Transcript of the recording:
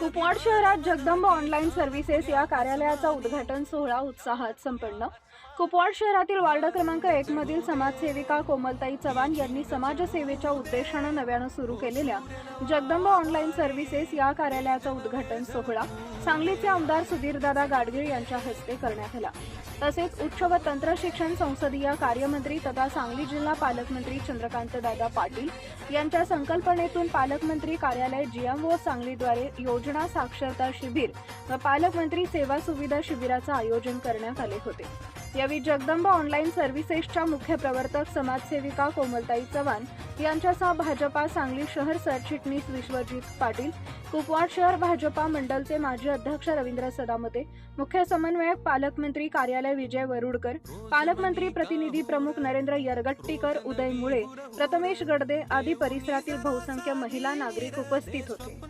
कुपवाड शहरात Jagdamb online services या कार्यालयाचा उद्घाटन सोहळा उत्साहात संपन्न. कुपवाड शहरातील वार्ड क्रमांक एक मधील समाजसेविका कोमलताई चव्हाण यांनी समाजसेवेच्या उद्देशानं नव्यानं सुरू केलेल्या जगदंब ऑनलाईन सर्व्हिसेस या कार्यालयाचा उद्घाटन सोहळा सांगलीचे आमदार सुधीरदादा गाडगीळ यांच्या हस्ते करण्यात आला. तसेच उच्च व तंत्र शिक्षण संसदीय कार्यमंत्री तथा सांगली जिल्हा पालकमंत्री चंद्रकांत दादा पाटील यांच्या संकल्पनेतून पालकमंत्री कार्यालय जीएमओ सांगलीद्वारे योजना साक्षरता शिबिर व पालकमंत्री सेवा सुविधा शिबिराचं आयोजन करण्यात आले होते. यावेळी जगदंबा ऑनलाईन सर्व्हिसेसच्या मुख्य प्रवर्तक समाजसेविका कोमलताई चव्हाण यांच्यासह भाजपा सांगली शहर सरचिटणीस विश्वजित पाटील कुपवाड शहर भाजपा मंडलचे माजी अध्यक्ष रवींद्र सदामते मुख्य समन्वयक पालकमंत्री कार्यालय विजय वरुडकर पालकमंत्री प्रतिनिधी प्रमुख नरेंद्र यरगट्टीकर उदय मुळे प्रथमेश गडदे आदी परिसरातील बहुसंख्य महिला नागरिक उपस्थित होते.